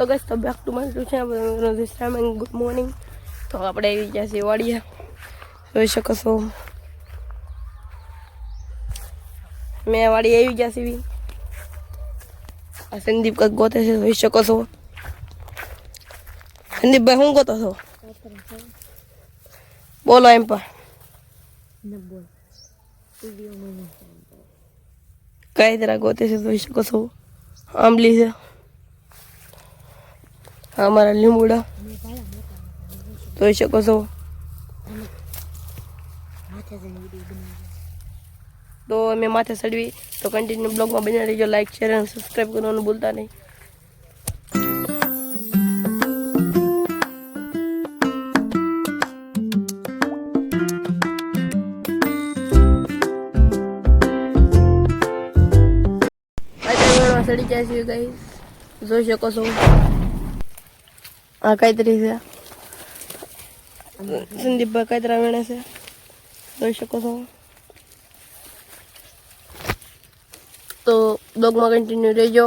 તો ગઈશ તો બેક ટુ માય ટુ છે સામે ગુડ મોર્નિંગ તો આપણે આવી ગયા છીએ વાડિયા જોઈ શકો છો. મેં વાડી આવી ગયા છીએ. આ સંદીપ કંઈક ગોતે છે, જોઈ શકો છો. સંદીપભાઈ, શું ગોતો છો? બોલો એમ પણ. કઈ તરહ ગોતે છે, જોઈ શકો છો. આંબલી છે. આ અમારા લીંબુડા. જોઈ શકો છો. તો અમે માથે ચડવી. તો કન્ટિન્યુ બ્લોગમાં બની રહીજો. લાઈક શેર અને સબસ્ક્રાઈબ કરવાનું ભૂલતા નહીં. ચડી જાય છે ગાઈસ જોઈ શકો છો. આ કાંઈતરી છે. સંદીપભાઈ કાયતરા વેણે છે. જોઈ શકો છો. તો બ્લોગમાં કન્ટિન્યુ રહેજો.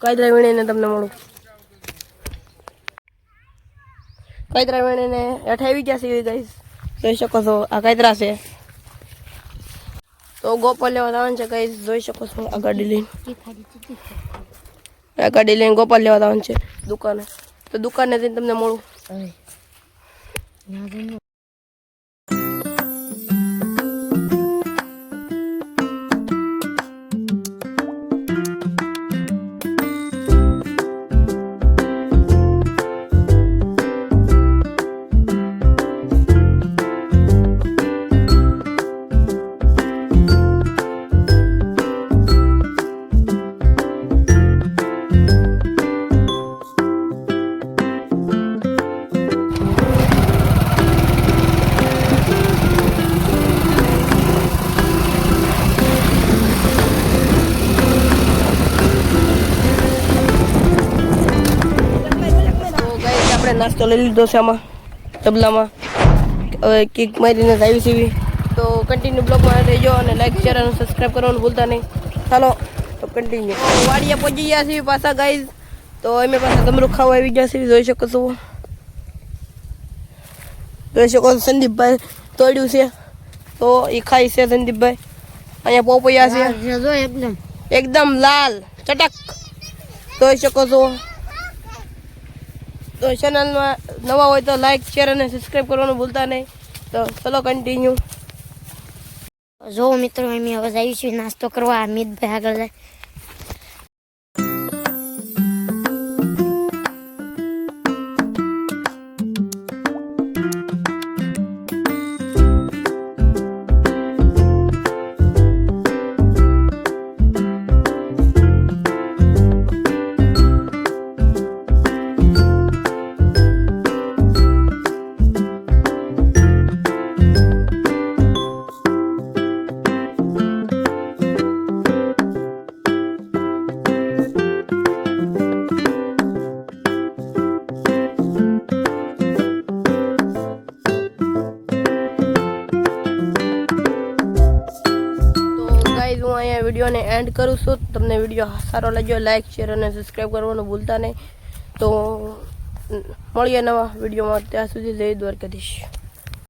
કાયદરા વેણીને તમને મળું. કાંઈતરા વેણીને અઠાવી ગયા છે ગાઈસ જોઈ શકો છો, આ કાંઈતરા છે. તો ગોપાલ લેવા જવાનું છે ગાઈસ જોઈ શકો છો, આ ગાડી લઈને. આ ગાડી લઈને ગોપાલ લેવા જવાનું છે દુકાને. તો દુકાને જઈને તમને મળું. આપણે નાસ્તો લઈ લીધો છે આમાં તબલામાં. હવે કિક મારીને આવી સીવી તો કન્ટિન્યુ બ્લોગમાં રહેજો અને લાઈક શેર અને સબસ્ક્રાઈબ કરવાનું ભૂલતા નહીં. ચાલો તો કન્ટિન્યુ વાડિયા પહોંચી ગયા છીએ પાછા ગાઈઝ તો અમે પાછા ગમરૂ ખાવા આવી ગયા છીએ જોઈ શકો છો. જોઈ શકો છો સંદીપભાઈ તોડ્યું છે. તો એ ખાઈ છે સંદીપભાઈ. અહીંયા પોપૈયા છે. એકદમ. એકદમ લાલ ચટક. જોઈ શકો છો. તો ચેનલમાં નવા હોય તો લાઇક શેર અને સબસ્ક્રાઈબ કરવાનું ભૂલતા નહીં. તો ચલો કન્ટિન્યુ જો મિત્રો, અમે હવે આવી છીએ નાસ્તો કરવા. અમિતભાઈ આગળ જાય. વિડીયોને એન્ડ કરું છું. તમને વીડિયો સારો લાગ્યો લાઇક શેર અને સબસ્ક્રાઈબ કરવાનું ભૂલતા નહીં. તો મળીએ નવા વિડીયોમાં. ત્યાં સુધી જય દ્વારકાધીશ.